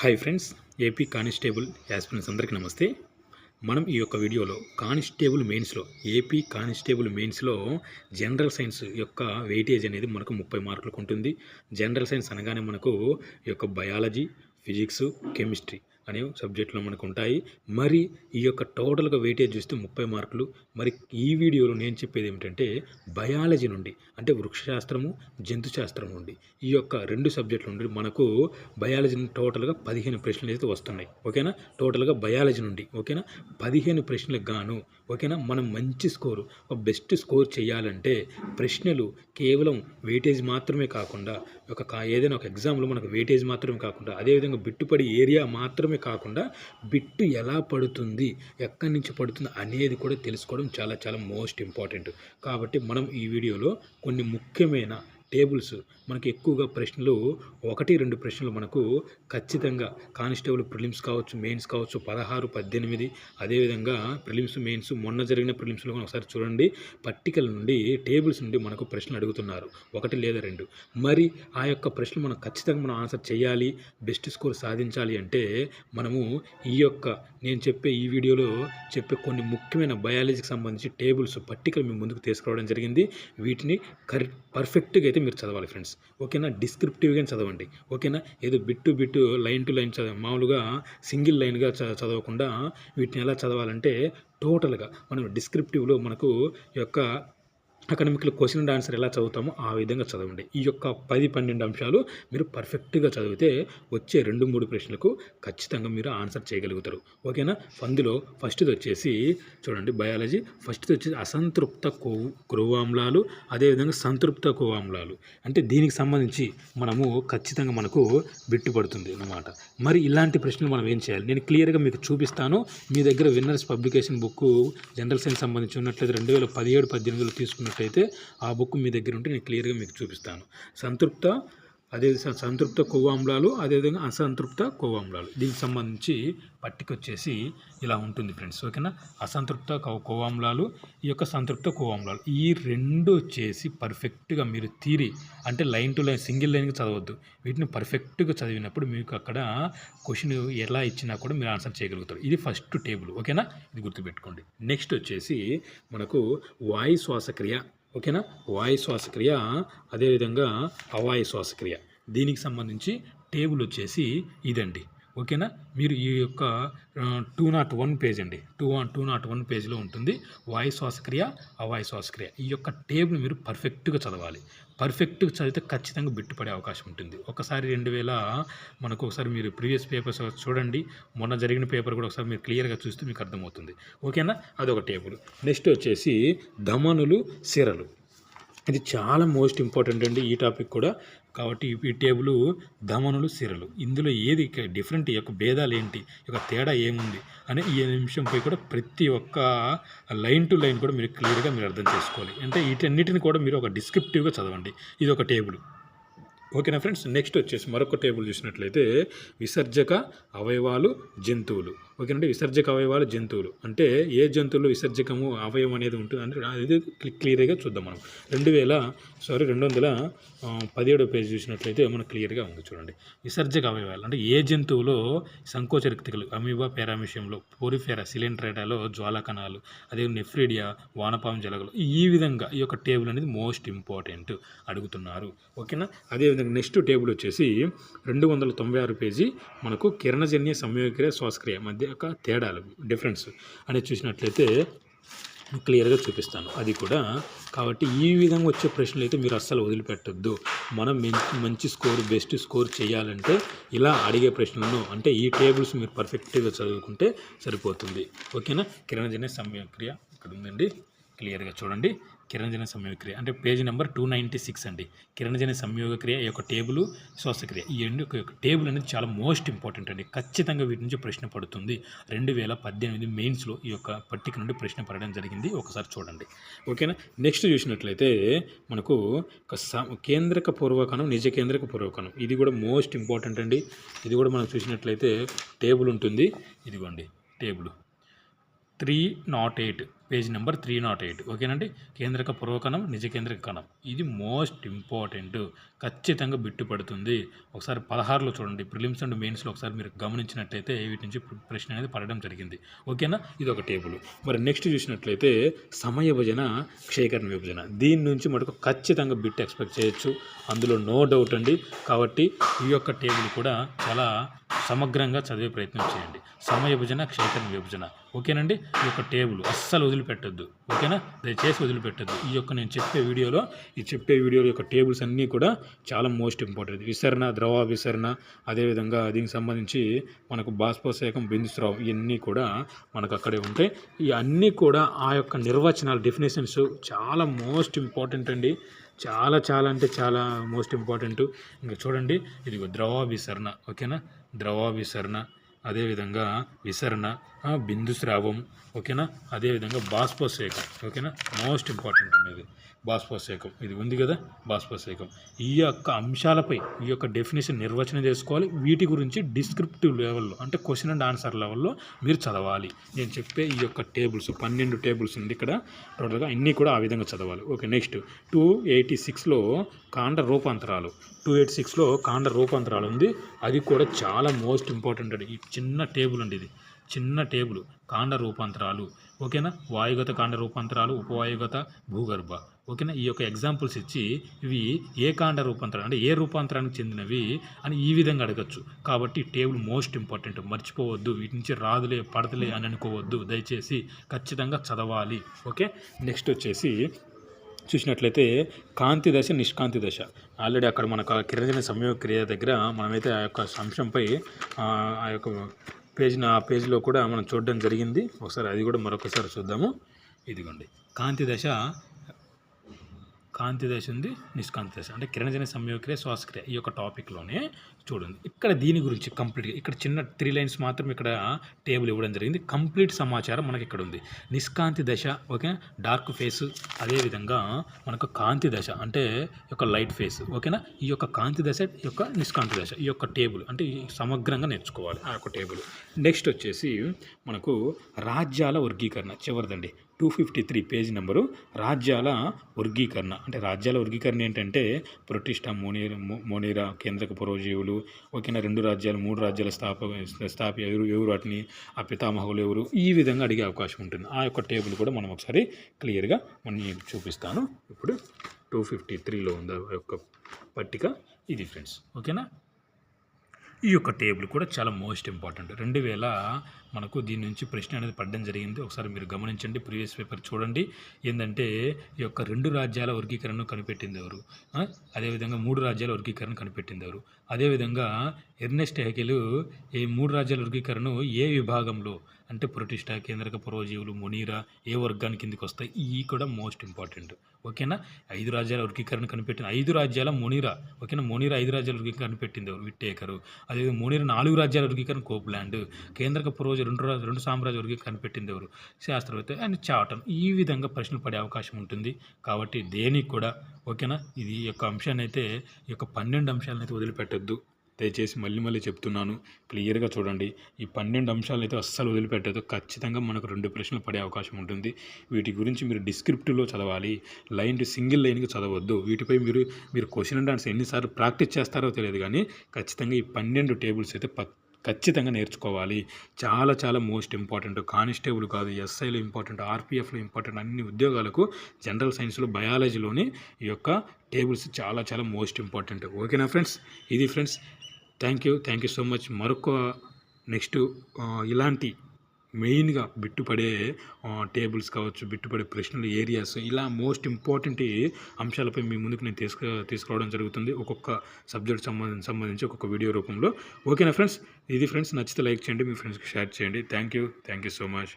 Hi friends AP constable aspirants అందరికీ నమస్తే. మనం ఈ యొక్క వీడియోలో కానిస్టేబుల్ మెయిన్స్లో ఏపీ కానిస్టేబుల్ మెయిన్స్లో జనరల్ సైన్స్ యొక్క వెయిటేజ్ అనేది మనకు ముప్పై మార్కులకు ఉంటుంది. జనరల్ సైన్స్ అనగానే మనకు ఈ యొక్క బయాలజీ ఫిజిక్స్ కెమిస్ట్రీ అనే సబ్జెక్టులు మనకు ఉంటాయి మరి ఈ యొక్క టోటల్గా వెయిటేజ్ చూస్తే ముప్పై మార్కులు. మరి ఈ వీడియోలో నేను చెప్పేది ఏమిటంటే బయాలజీ నుండి అంటే వృక్షశాస్త్రము జంతు శాస్త్రం నుండి ఈ యొక్క రెండు సబ్జెక్టుల నుండి మనకు బయాలజీ నుండి టోటల్గా పదిహేను ప్రశ్నలు అయితే వస్తున్నాయి. ఓకేనా? టోటల్గా బయాలజీ నుండి ఓకేనా? పదిహేను ప్రశ్నలకు గాను ఓకేనా? మనం మంచి స్కోరు బెస్ట్ స్కోర్ చేయాలంటే ప్రశ్నలు కేవలం వెయిటేజ్ మాత్రమే కాకుండా ఒక ఏదైనా ఒక ఎగ్జామ్లో మనకు వెయిటేజ్ మాత్రమే కాకుండా అదేవిధంగా బిట్టుపడి ఏరియా మాత్రమే కాకుండా బిట్టు ఎలా పడుతుంది ఎక్కడి నుంచి పడుతుంది అనేది కూడా తెలుసుకోవడం చాలా చాలా మోస్ట్ ఇంపార్టెంట్ కాబట్టి మనం ఈ వీడియోలో కొన్ని ముఖ్యమైన టేబుల్స్. మనకి ఎక్కువగా ప్రశ్నలు ఒకటి రెండు ప్రశ్నలు మనకు ఖచ్చితంగా కానిస్టేబుల్ ప్రిలిమ్స్ కావచ్చు మెయిన్స్ కావచ్చు పదహారు పద్దెనిమిది అదేవిధంగా ప్రిలిమ్స్ మెయిన్స్ మొన్న జరిగిన ప్రిలిమ్స్లో కూడా ఒకసారి చూడండి. పట్టికల నుండి టేబుల్స్ నుండి మనకు ప్రశ్నలు అడుగుతున్నారు. ఒకటి లేదా రెండు. మరి ఆ యొక్క ప్రశ్నలు మనం ఖచ్చితంగా మనం ఆన్సర్ చేయాలి బెస్ట్ స్కోర్ సాధించాలి అంటే మనము ఈ యొక్క నేను చెప్పే ఈ వీడియోలో చెప్పే కొన్ని ముఖ్యమైన బయాలజీకి సంబంధించి టేబుల్స్ పట్టికలు మీ ముందుకు తీసుకురావడం జరిగింది. వీటిని కరెక్ట్ పర్ఫెక్ట్గా అయితే మీరు చదవాలి ఫ్రెండ్స్. ఓకేనా? డిస్క్రిప్టివ్గా చదవండి. ఓకేనా? ఏదో bit bit line to line చదవ మామూలుగా సింగిల్ లైన్గా చదవకుండా వీటిని ఎలా చదవాలంటే టోటల్గా మనం డిస్క్రిప్టివ్లో మనకు యొక్క అకాడమిక్లో క్వశ్చన్ అండ్ ఆన్సర్ ఎలా చదువుతామో ఆ విధంగా చదవండి. ఈ యొక్క పది పన్నెండు అంశాలు మీరు పర్ఫెక్ట్గా చదివితే వచ్చే రెండు మూడు ప్రశ్నలకు ఖచ్చితంగా మీరు ఆన్సర్ చేయగలుగుతారు. ఓకేనా? అందులో ఫస్ట్ది వచ్చేసి చూడండి బయాలజీ. ఫస్ట్ది వచ్చేసి అసంతృప్త కొవ్వు క్రొవ్వామ్లాలు అదేవిధంగా సంతృప్త కొవ్వామ్లాలు అంటే దీనికి సంబంధించి మనము ఖచ్చితంగా మనకు బిట్టు పడుతుంది అన్నమాట. మరి ఇలాంటి ప్రశ్నలు మనం ఏం చేయాలి? నేను క్లియర్గా మీకు చూపిస్తాను. మీ దగ్గర winners publication book general science సంబంధించి ఉన్నట్లయితే రెండు వేల పదిహేడు పద్దెనిమిదిలో అయితే ఆ బుక్ మీ దగ్గర ఉంటే నేను క్లియర్గా మీకు చూపిస్తాను. సంతృప్త అదే సంతృప్త కొవ్వామ్లాలు అదేవిధంగా అసంతృప్త కొవ్వామ్లాలు. దీనికి సంబంధించి పట్టిక వచ్చేసి ఇలా ఉంటుంది ఫ్రెండ్స్ ఓకేనా? అసంతృప్త కొ- కొవ్వామ్లాలు ఈ యొక్క సంతృప్త కొవ్వామ్లాలు ఈ రెండు వచ్చేసి పర్ఫెక్ట్గా మీరు తీరి అంటే లైన్ టు లైన్ సింగిల్ లైన్గా చదవద్దు. వీటిని పర్ఫెక్ట్గా చదివినప్పుడు మీకు అక్కడ క్వశ్చన్ ఎలా ఇచ్చినా కూడా మీరు ఆన్సర్ చేయగలుగుతారు. ఇది ఫస్ట్ టేబుల్ ఓకేనా? ఇది గుర్తుపెట్టుకోండి. నెక్స్ట్ వచ్చేసి మనకు వాయు శ్వాసక్రియ ఓకేనా? వాయు శ్వాసక్రియ అదేవిధంగా అవాయు శ్వాసక్రియ దీనికి సంబంధించి టేబుల్ వచ్చేసి ఇదండి. ఓకేనా? మీరు ఈ యొక్క టూ నాట్ వన్ పేజ్ అండి. Two one two naught one పేజ్లో ఉంటుంది. వాయు శ్వాసక్రియ అవాయు శ్వాసక్రియ ఈ యొక్క టేబుల్ మీరు పర్ఫెక్ట్గా చదవాలి. పర్ఫెక్ట్గా చదివితే ఖచ్చితంగా బిట్టుపడే అవకాశం ఉంటుంది. ఒకసారి రెండు వేల మనకు ఒకసారి మీరు ప్రీవియస్ పేపర్స్ చూడండి. మొన్న జరిగిన పేపర్ కూడా ఒకసారి మీరు క్లియర్గా చూస్తే మీకు అర్థమవుతుంది. ఓకేనా? అదొక టేబుల్ నెక్స్ట్ వచ్చేసి ధమనులు సిరలు. ఇది చాలా మోస్ట్ ఇంపార్టెంట్ అండి ఈ టాపిక్ కూడా. కాబట్టి ఈ- టేబుల్ ధమనులు సిరలు. ఇందులో ఏది డిఫరెంట్ యొక్క భేదాలు ఏంటి? యొక్క తేడా ఏముంది? అనే ఈ నిమిషంపై కూడా ప్రతి ఒక్క లైన్ టు లైన్ కూడా మీరు క్లియర్గా మీరు అర్థం చేసుకోవాలి. అంటే వీటన్నిటిని కూడా మీరు ఒక డిస్క్రిప్టివ్గా చదవండి. ఇది ఒక టేబుల్. ఓకేనా ఫ్రెండ్స్? నెక్స్ట్ వచ్చేసి మరొక టేబుల్ చూసినట్లయితే విసర్జక అవయవాలు జంతువులు. ఓకేనండి విసర్జక అవయవాలు జంతువులు. అంటే ఏ జంతువులు విసర్జకము అవయవం అనేది ఉంటుంది అంటే అది క్లియర్గా చూద్దాం మనం. రెండు వేల సారీ రెండు వందల పదిహేడో పేజ్ చూసినట్లయితే మనకు క్లియర్గా ఉంది చూడండి. విసర్జక అవయవాలు అంటే ఏ జంతువులో సంకోచ రిక్తికలు అమీబా పారామిషియంలో పోరిఫెరా సిలిండ్రేటాలో జ్వాలకణాలు అదే నెఫ్రిడియా వానపాము జలగలు ఈ విధంగా ఈ యొక్క టేబుల్ అనేది మోస్ట్ ఇంపార్టెంట్ అడుగుతున్నారు. ఓకేనా? అదేవిధంగా నెక్స్ట్ టేబుల్ వచ్చేసి రెండు వందల తొంభై ఆరు పేజీ మనకు కిరణజన్య సంయోగక్రియ శ్వాసక్రియ మధ్య ఒక తేడాలు డిఫరెన్స్ అనేది చూసినట్లయితే క్లియర్గా చూపిస్తాను. అది కూడా కాబట్టి ఈ విధంగా వచ్చే ప్రశ్నలు అయితే మీరు అస్సలు వదిలిపెట్టొద్దు. మనం మంచి స్కోర్ బెస్ట్ స్కోర్ చేయాలంటే ఇలా అడిగే ప్రశ్నలను అంటే ఈ టేబుల్స్ మీరు పర్ఫెక్ట్గా చదువుకుంటే సరిపోతుంది. ఓకేనా? కిరణజన్య సమయక్రియ ఇక్కడ ఉందండి. క్లియర్గా చూడండి. కిరణజన సంయోగక్రియ అంటే page number two ninety six అండి. కిరణజన సంయోగక్రియ ఈ యొక్క టేబుల్ శ్వాసక్రియ ఈ రెండు యొక్క టేబుల్ అనేది చాలా మోస్ట్ ఇంపార్టెంట్ అండి. ఖచ్చితంగా వీటి నుంచి ప్రశ్న పడుతుంది. రెండు వేల పద్దెనిమిది మెయిన్స్లో ఈ యొక్క పట్టిక నుండి ప్రశ్న పడడం జరిగింది. ఒకసారి చూడండి. ఓకేనా? నెక్స్ట్ చూసినట్లయితే మనకు ఒక కేంద్రక పూర్వకణం నిజ కేంద్రక పూర్వకణం. ఇది కూడా మోస్ట్ ఇంపార్టెంట్ అండి. ఇది కూడా మనం చూసినట్లయితే టేబుల్ ఉంటుంది. ఇదిగోండి table. Three naught eight page number three naught eight. ఓకేనండి? కేంద్రక పూర్వకణం నిజ కేంద్రక కణం. ఇది మోస్ట్ ఇంపార్టెంట్. ఖచ్చితంగా బిట్టు పడుతుంది. ఒకసారి పదహారులో చూడండి. ప్రిలిమ్స్ అండ్ మెయిన్స్లో ఒకసారి మీరు గమనించినట్లయితే వీటి నుంచి ప్రశ్న అనేది పడడం జరిగింది. ఓకేనా? ఇది ఒక టేబుల్. మరి నెక్స్ట్ చూసినట్లయితే సమయ విభజన క్షయకరణ విభజన. దీని నుంచి మటుకు ఖచ్చితంగా బిట్ ఎక్స్పెక్ట్ చేయొచ్చు. అందులో నో డౌట్ అండి. కాబట్టి ఈ యొక్క టేబుల్ కూడా చాలా సమగ్రంగా చదివే ప్రయత్నం చేయండి. సమయ విభజన క్షేత్ర విభజన. ఓకేనండి? ఈ యొక్క టేబుల్ అస్సలు వదిలిపెట్టొద్దు. ఓకేనా? దయచేసి వదిలిపెట్టొద్దు. ఈ యొక్క నేను చెప్పే వీడియోలో ఈ చెప్పే వీడియో యొక్క టేబుల్స్ అన్నీ కూడా చాలా మోస్ట్ ఇంపార్టెంట్. విసరణ ద్రవ విసరణ అదేవిధంగా దీనికి సంబంధించి మనకు బాష్పశేకం బిందుస్రావం ఇవన్నీ కూడా మనకు అక్కడే ఉంటాయి. ఇవన్నీ కూడా ఆ యొక్క నిర్వచనాలు డెఫినేషన్స్ చాలా మోస్ట్ ఇంపార్టెంట్ అండి. చాలా చాలా అంటే చాలా మోస్ట్ ఇంపార్టెంట్ ఇంకా చూడండి ఇది ద్రవ విసరణ ఓకేనా? ద్రవ అదేవిధంగా విసరణ బిందు స్రావం ఓకేనా? అదేవిధంగా బాష్పోసేకం ఓకేనా? మోస్ట్ ఇంపార్టెంట్ అనేది బాష్పోసేకం ఇది ఉంది కదా బాష్పోసేకం ఈ యొక్క అంశాలపై ఈ యొక్క డెఫినేషన్ నిర్వచనం చేసుకోవాలి. వీటి గురించి డిస్క్రిప్టివ్ లెవెల్లో అంటే క్వశ్చన్ అండ్ ఆన్సర్ లెవెల్లో మీరు చదవాలి. నేను చెప్పే ఈ యొక్క టేబుల్స్ పన్నెండు టేబుల్స్ ఉంది ఇక్కడ. టోటల్గా అన్నీ కూడా ఆ విధంగా చదవాలి. ఓకే నెక్స్ట్ టూ ఎయిటీ సిక్స్లో కాండ రూపాంతరాలు. టూ ఎయిటీ సిక్స్లో కాండ రూపాంతరాలు ఉంది. అది కూడా చాలా మోస్ట్ ఇంపార్టెంట్ అండి. ఈ చిన్న టేబుల్ అండి ఇది. చిన్న టేబుల్. కాండ రూపాంతరాలు. ఓకేనా? వాయుగత కాండ రూపాంతరాలు ఉపవాయుగత భూగర్భ. ఓకేనా? ఈ యొక్క ఎగ్జాంపుల్స్ ఇచ్చి ఇవి ఏ కాండ రూపాంతరం అంటే ఏ రూపాంతరానికి చెందినవి అని ఈ విధంగా అడగచ్చు. కాబట్టి టేబుల్ మోస్ట్ ఇంపార్టెంట్. మర్చిపోవద్దు. వీటి నుంచి రాదులే పడతలే అని అనుకోవద్దు. దయచేసి ఖచ్చితంగా చదవాలి. ఓకే? నెక్స్ట్ వచ్చేసి చూసినట్లయితే కాంతి దశ నిష్కాంతి దశ. ఆల్రెడీ అక్కడ మనకు కిరణజన సంయోగ క్రియ దగ్గర మనమైతే ఆ యొక్క అంశంపై ఆ ఆ యొక్క పేజ్ని ఆ పేజ్లో కూడా మనం చూడడం జరిగింది. ఒకసారి అది కూడా మరొకసారి చూద్దాము. ఇదిగోండి. కాంతి దశ కాంతి దశ ఉంది నిష్కాంతి దశ. అంటే కిరణజన సంయోగక్రియ శ్వాసక్రియ ఈ యొక్క టాపిక్లోనే చూడండి. ఇక్కడ దీని గురించి కంప్లీట్గా ఇక్కడ చిన్న త్రీ లైన్స్ మాత్రం ఇక్కడ టేబుల్ ఇవ్వడం జరిగింది. కంప్లీట్ సమాచారం మనకి ఇక్కడ ఉంది. నిష్కాంతి దశ ఓకే? డార్క్ ఫేస్ అదేవిధంగా మనకు కాంతి దశ అంటే యొక్క లైట్ ఫేస్ ఓకేనా? ఈ యొక్క కాంతి దశ ఈ యొక్క నిష్కాంతి దశ ఈ యొక్క టేబుల్ అంటే ఈ సమగ్రంగా నేర్చుకోవాలి ఆ యొక్క టేబుల్. నెక్స్ట్ వచ్చేసి మనకు రాజ్యాల వర్గీకరణ చివరిదండి. Two fifty three page number రాజ్యాల వర్గీకరణ. అంటే రాజ్యాల వర్గీకరణ ఏంటంటే ప్రొటిష్ట మోనీరా మోనీరా కేంద్రక పురోజీవులు ఓకేనా రెండు రాజ్యాలు మూడు రాజ్యాలు స్థాప స్థాప ఎవరు ఎవరు వాటిని ఆ పితామహులు ఎవరు ఈ విధంగా అడిగే అవకాశం ఉంటుంది. ఆ యొక్క టేబుల్ కూడా మనం ఒకసారి క్లియర్గా మనం చూపిస్తాను. ఇప్పుడు టూ ఫిఫ్టీ త్రీలో ఉంది ఆ యొక్క పట్టిక. ఇది ఫ్రెండ్స్ ఓకేనా? ఈ యొక్క టేబుల్ కూడా చాలా మోస్ట్ ఇంపార్టెంట్. రెండు వేల మనకు దీని నుంచి ప్రశ్న అనేది పడడం జరిగింది. ఒకసారి మీరు గమనించండి ప్రీవియస్ పేపర్ చూడండి. ఏంటంటే ఈ యొక్క రెండు రాజ్యాల వర్గీకరణను కనిపెట్టింది ఎవరు? అదేవిధంగా మూడు రాజ్యాల వర్గీకరణ కనిపెట్టింది ఎవరు? అదేవిధంగా ఎర్నెస్ట్ హెకెలు ఈ మూడు రాజ్యాల వర్గీకరణను ఏ విభాగంలో అంటే ప్రతిష్ట కేంద్రక పూర్వజీవులు మొనీరా ఏ వర్గానికి కిందికి వస్తాయి? ఈ కూడా మోస్ట్ ఇంపార్టెంట్. ఓకేనా? ఐదు రాజ్యాల వర్గీకరణ కనిపెట్టిన ఐదు రాజ్యాల మొనీరా. ఓకేనా? మొనీరా ఐదు రాజ్యాల వర్గీకరణ కనిపెట్టింది ఎవరు? విట్టేకరు. అదేవిధంగా మొనీరా నాలుగు రాజ్యాల వర్గీకరణ కోప్లాండ్. కేంద్రక పూర్వజ రెండు రెండు సామ్రాజ్య వర్గీకరణ కనిపెట్టింది ఎవరు? శాస్త్రవేత్త అండ్ చావటం ఈ విధంగా ప్రశ్నలు పడే అవకాశం ఉంటుంది. కాబట్టి దేనికి కూడా ఓకేనా? ఇది ఈ యొక్క అంశాన్ని అయితే ఈ యొక్క పన్నెండు అంశాలను అయితే వదిలిపెట్టొద్దు. దయచేసి మళ్ళీ మళ్ళీ చెప్తున్నాను. క్లియర్గా చూడండి. ఈ పన్నెండు అంశాలు అయితే అస్సలు వదిలిపెట్టదు ఖచ్చితంగా మనకు రెండు ప్రశ్నలు పడే అవకాశం ఉంటుంది. వీటి గురించి మీరు డిస్క్రిప్టివ్లో చదవాలి. లైన్ టు సింగిల్ లైన్కి చదవద్దు. వీటిపై మీరు మీరు క్వశ్చన్ అండ్ ఆన్సర్ ఎన్నిసార్లు ప్రాక్టీస్ చేస్తారో తెలియదు కానీ ఖచ్చితంగా ఈ పన్నెండు టేబుల్స్ అయితే ఖచ్చితంగా నేర్చుకోవాలి. చాలా చాలా మోస్ట్ ఇంపార్టెంట్. కానిస్టేబుల్ కాదు ఎస్ఐలో ఇంపార్టెంట్ ఆర్పిఎఫ్లో ఇంపార్టెంట్ అన్ని ఉద్యోగాలకు జనరల్ సైన్స్లో బయాలజీలోని ఈ యొక్క టేబుల్స్ చాలా చాలా మోస్ట్ ఇంపార్టెంట్. ఓకేనా ఫ్రెండ్స్? ఇది friends thank you thank you so much మరొక నెక్స్ట్ ఇలాంటి మెయిన్గా బిట్టుపడే టేబుల్స్ కావచ్చు బిట్టుపడే ప్రశ్నలు ఏరియాస్ ఇలా మోస్ట్ ఇంపార్టెంట్ అంశాలపై మీ ముందుకు నేను తీసుకు తీసుకురావడం జరుగుతుంది. ఒక్కొక్క సబ్జెక్ట్ సంబంధించి సంబంధించి ఒక్కొక్క వీడియో రూపంలో. ఓకేనా ఫ్రెండ్స్ ఇది ఫ్రెండ్స్ నచ్చితే లైక్ చేయండి మీ ఫ్రెండ్స్కి షేర్ చేయండి. Thank you thank you so much